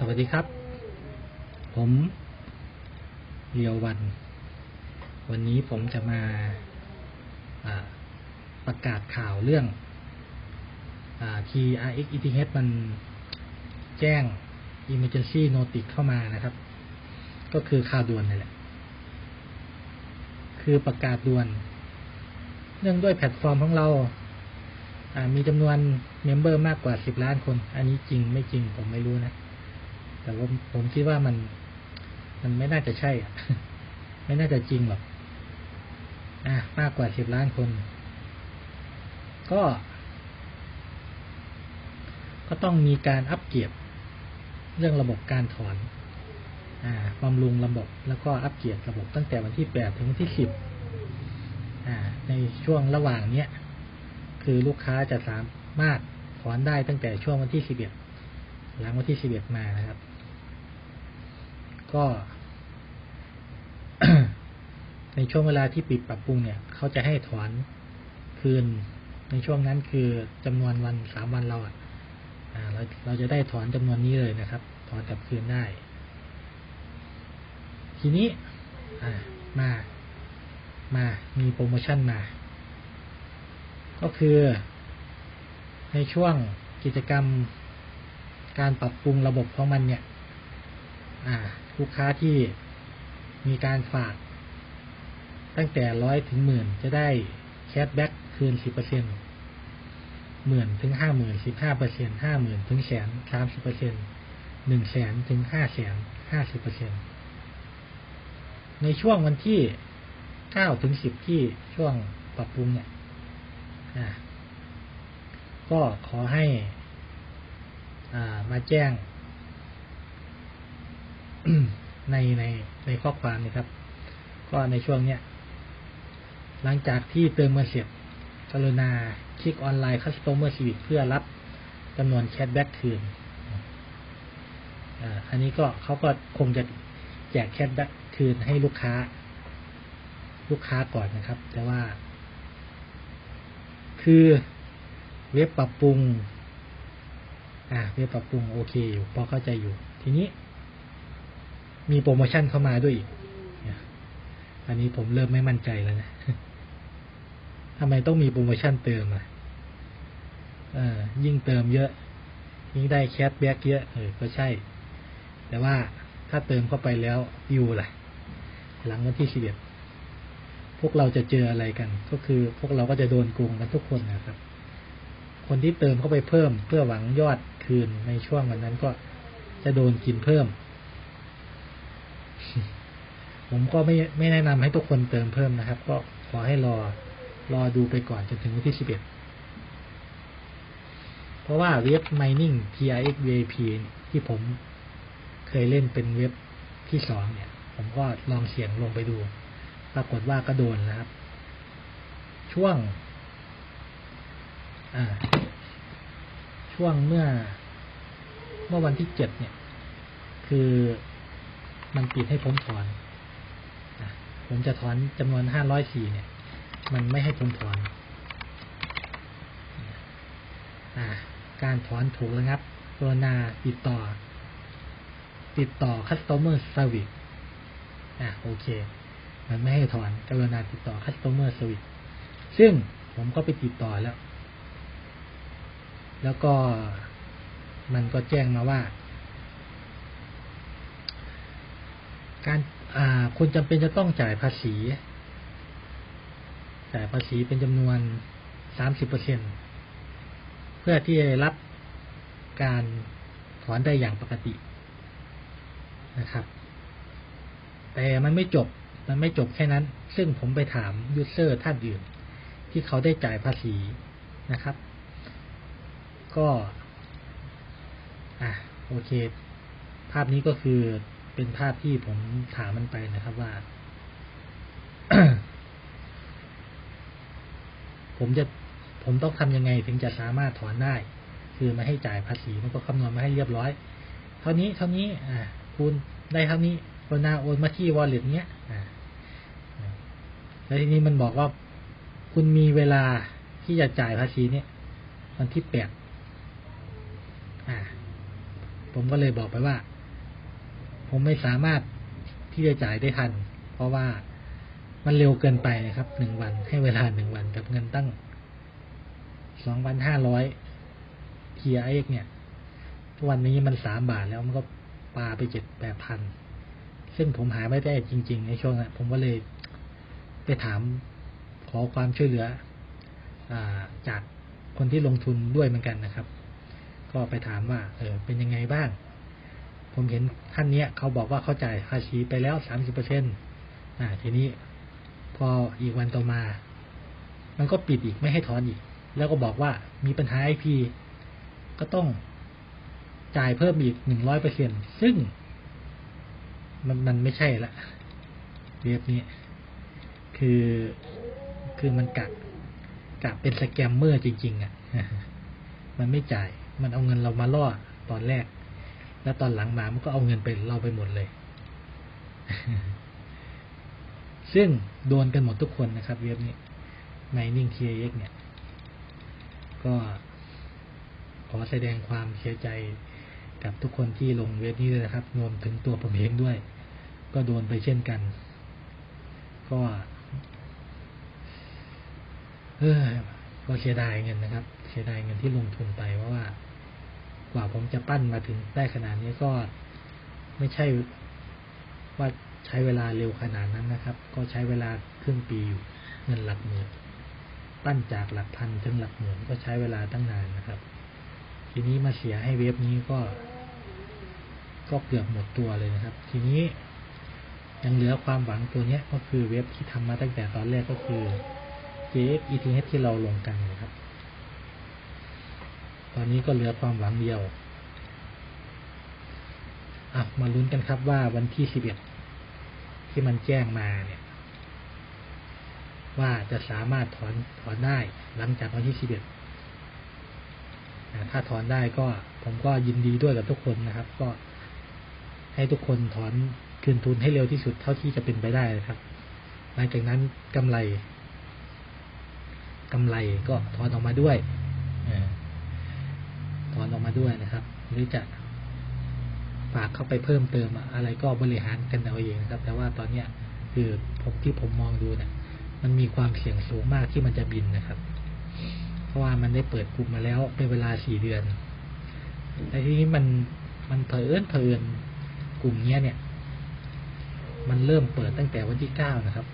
สวัสดีครับ ผมเรียววัน วันนี้ผมจะมาาประกาศข่าวเรื่องอาที่ RX ETH มันแจ้ง Emergency Notice เข้ามานะครับ ก็คือข่าวด่วนนี่แหละ คือประกาศด่วน เนื่องด้วยแพลตฟอร์มของเราอ่ามีจำนวนเมมเบอร์มากกว่าสิบล้านคน อันนี้จริงไม่จริงผมไม่รู้นะ แต่ว่าผมคิดว่ามัน มันไม่น่าจะใช่อะไม่น่าจะจริงหรอกอะมากกว่าสิบล้านคน ก็ ก็ต้องมีการอัปเกรดเรื่องระบบการถอนอ่าบำรุงระบบแล้วก็อัปเกรดระบบตั้งแต่วันที่แปดถึงวันที่สิบอ่าในช่วงระหว่างเนี้ยคือลูกค้าจะสามารถถอนได้ตั้งแต่ช่วงวันที่สิบเอ็ดหลังวันที่สิบเอ็ดมานะครับ ก็ ในช่วงเวลาที่ปิดปรับปรุงเนี่ย เขาจะให้ถอนคืน ในช่วงนั้นคือจำนวนวันสามวันเราอะเราเราจะได้ถอนจำนวนนี้เลยนะครับ ถอนกลับคืนได้ ทีนี้มา มา มีโปรโมชั่นมา ก็คือ ในช่วงกิจกรรมการปรับปรุงระบบของมันเนี่ย อ่า ลูกค้าที่มีการฝาก ตั้งแต่ร้อยถึงหมื่นจะได้แคชแบ็กคืนสิบเปอร์เซ็นหมื่นถึงห้าหมื่นสิบห้าเปอร์เซ็นห้าหมื่นถึงแสนสามสิบเปอร์เซ็นหนึ่งแสนถึงห้าแสนห้าสิบเปอร์เซ็นในช่วงวันที่เก้าถึงสิบที่ช่วงปรับปรุงเนี่ยก็ขอให้มาแจ้ง ในในในข้อความนะครับ ก็ในช่วงเนี้ยหลังจากที่เติมเงินเสร็จกรุณาคลิกออนไลน์ Customer Service เพื่อรับจำนวนแคชแบ็กคืนอันนี้ก็เขาก็คงจะแจกแคชแบ็กคืนให้ลูกค้า ลูกค้าก่อนนะครับ แต่ว่า คือเว็บปรับปรุง อ่าเว็บปรับปรุงโอเคอยู่พอเข้าใจอยู่ ทีนี้ มีโปรโมชั่นเข้ามาด้วยอีกอันนี้ผมเริ่มไม่มั่นใจแล้วนะทำไมต้องมีโปรโมชั่นเติมอะยิ่งเติมเยอะ ยิ่งได้แคชแบ็กเยอะเออก็ใช่ แต่ว่าถ้าเติมเข้าไปแล้ววิวล่ะ หลังวันที่สิบเอ็ดพวกเราจะเจออะไรกัน ก็คือพวกเราก็จะโดนโกงกันทุกคนนะครับ คนที่เติมเข้าไปเพิ่ม เพื่อหวังยอดคืนในช่วงวันนั้นก็จะโดนกินเพิ่ม ผมก็ไม่ไม่แนะนำให้ทุกคนเติมเพิ่มนะครับ ก็ขอให้รอรอดูไปก่อนจนถึงวันที่สิบเอ็ดเพราะว่าเว็บ mining TRX VIP ที่ผมเคยเล่นเป็นเว็บที่สองเนี่ย ผมก็ลองเสียงลงไปดู ปรากฏว่าก็โดนนะครับ ช่วงอ่าช่วงเมื่อเมื่อวันที่เจ็ดเนี่ย คือ มันปิดให้ผมถอนผมจะถอนจำนวนห้าร้อยสี่เนี่ย มันไม่ให้ผมถอนอการถอนถูกระงับกรณาติดต่อ ติดต่อ customer service อ่าโอเค มันไม่ให้ถอนกรุณาติดต่อ customer service ซึ่งผมก็ไปติดต่อแล้ว แล้วก็มันก็แจ้งมาว่า การอ่าคุณจำเป็นจะต้องจ่ายภาษี จ่ายภาษีเป็นจำนวนสามสิบเปอร์เซ็นเพื่อที่จะรับการถอนได้อย่างปกตินะครับ แต่มันไม่จบมันไม่จบแค่นั้น ซึ่งผมไปถามยูเซอร์ท่านอื่น ที่เขาได้จ่ายภาษีนะครับ ก็ อะ โอเค ภาพนี้ก็คือ เป็นภาพที่ผมถามมันไปนะครับว่า ผมจะผมต้องทำยังไงถึงจะสามารถถอนได้ คือไม่ให้จ่ายภาษีมันก็คำนวณมาให้เรียบร้อย เท่านี้เท่านี้อ่าคุณได้เท่านี้กรุณาโอนมาที่วอลเล็ตเนี้ยอ่าแล้วทีนี้มันบอกว่าคุณมีเวลาที่จะจ่ายภาษีเนี่ยวันที่แปดอ่า ผมก็เลยบอกไปว่า ผมไม่สามารถที่จะจ่ายได้ทัน เพราะว่ามันเร็วเกินไปนะครับหนึ่งวันให้เวลาหนึ่งวันกับเงินตั้งสองพันห้าร้อย TRX เนี่ยทุกวันนี้มันสามบาทแล้วมันก็ปาไปเจ็ดแปดพันซึ่งผมหาไม่ได้จริง ๆ ในช่วงนั้นผมก็เลยไปถามขอความช่วยเหลืออจากคนที่ลงทุนด้วยเหมือนกันนะครับ ก็ไปถามว่า เออเป็นยังไงบ้าง ผมเห็นท่านเนี้ยเขาบอกว่าเขาจ่ายภาษีไปแล้วสามสิบเปอร์เซ็นต์อ่า ทีนี้พออีกวันต่อมา มันก็ปิดอีกไม่ให้ถอนอีก แล้วก็บอกว่ามีปัญหาไอพีก็ต้องจ่ายเพิ่มอีกหนึ่งร้อยเปอร์เซ็นซึ่ง มันมันไม่ใช่ละเว็บนี้ คือคือมันกะกะเป็นสแกมเมอร์จริง ๆ อะ มันไม่จ่าย มันเอาเงินเรามาล่อตอนแรก แล้วตอนหลังมามันก็เอาเงินไปเราไปหมดเลย ซึ่งโดนกันหมดทุกคนนะครับเว็บนี้ Mining TX เนี่ย ก็ขอแสดงความเสียใจกับทุกคนที่ลงเว็บนี้ด้วยนะครับ รวมถึงตัวผมเองด้วย ก็โดนไปเช่นกัน ก็เออก็เสียดายเงินนะครับ เสียดายเงินที่ลงทุนไปเพราะว่า ว่าผมจะปั้นมาถึงได้ขนาดนี้ก็ไม่ใช่ว่าใช้เวลาเร็วขนาดนั้นนะครับ ก็ใช้เวลาครึ่งปีอยู่เงินหลักหมื่นปั้นจากหลักพันถึงหลักหมื่นก็ใช้เวลาตั้งนานนะครับ ทีนี้มาเสียให้เว็บนี้ก็ ก็เกือบหมดตัวเลยนะครับ ทีนี้ยังเหลือความหวังตัวเนี้ก็คือเว็บที่ทำมาตั้งแต่ตอนแรกก็คือ JX ETH ที่เราลงกันนะครับ ตอนนี้ก็เหลือความหวังเดียวอะมาลุ้นกันครับว่าวันที่สิบเอ็ดที่มันแจ้งมาเนี่ย ว่าจะสามารถถอนถอนได้หลังจากวันที่สิบเอ็ดถ้าถอนได้ก็ผมก็ยินดีด้วยกับทุกคนนะครับ ก็ให้ทุกคนถอนคืนทุนให้เร็วที่สุดเท่าที่จะเป็นไปได้นะครับ หลังจากนั้นกำไรกำไรก็ถอนออกมาด้วย อนออกมาด้วยนะครับ หรือจะฝากเข้าไปเพิ่มเติมอะไรก็บริหารกันเอาเองนะครับ แต่ว่าตอนเนี้ยคือผมที่ผมมองดูเนี่ยมันมีความเสี่ยงสูงมากที่มันจะบินนะครับ เพราะว่ามันได้เปิดกลุ่มมาแล้วเป็นเวลาสี่เดือนแต่ทีนี้มันมันเผอิญเผอิญกลุ่มเนี้ยเนี่ย มันเริ่มเปิดตั้งแต่วันที่เก้านะครับ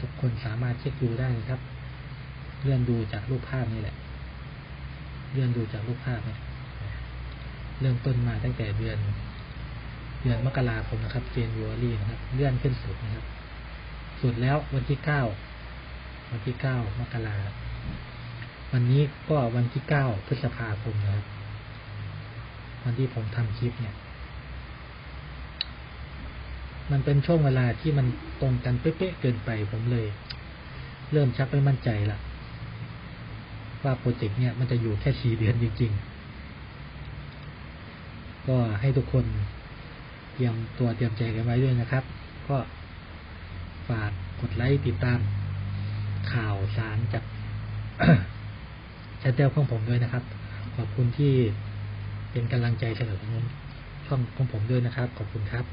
ทุกคนสามารถเช็คดูได้นะครับ เลื่อนดูจากรูปภาพนี่แหละ เลื่อนดูจากรูปภาพเนี่ย เริ่มต้นมาตั้งแต่เดือน เดือนมกราคมนะครับเจนยูอรีนะครับ เลื่อนขึ้นสุดนะครับ สุดแล้ววันที่เก้าวันที่เก้ามกราวันนี้ก็วันที่เก้าพฤษภาคมนะครับ วันที่ผมทำคลิปเนี่ย มันเป็นช่วงเวลาที่มันตรงกันเป๊ะๆเกินไปผมเลย เริ่มชักไม่มั่นใจละว่าโปรเจกต์เนี่ยมันจะอยู่แค่สี่เดือนจริงๆ ก็ให้ทุกคนเตรียมตัวเตรียมใจกันไว้ด้วยนะครับ ก็ฝากกดไลค์ติดตามข่าวสารจากช่อลของผมด้วยนะครับ ขอบคุณที่เป็นกำลังใจสนอของช่องของผมด้วยนะครับ ขอบคุณครับ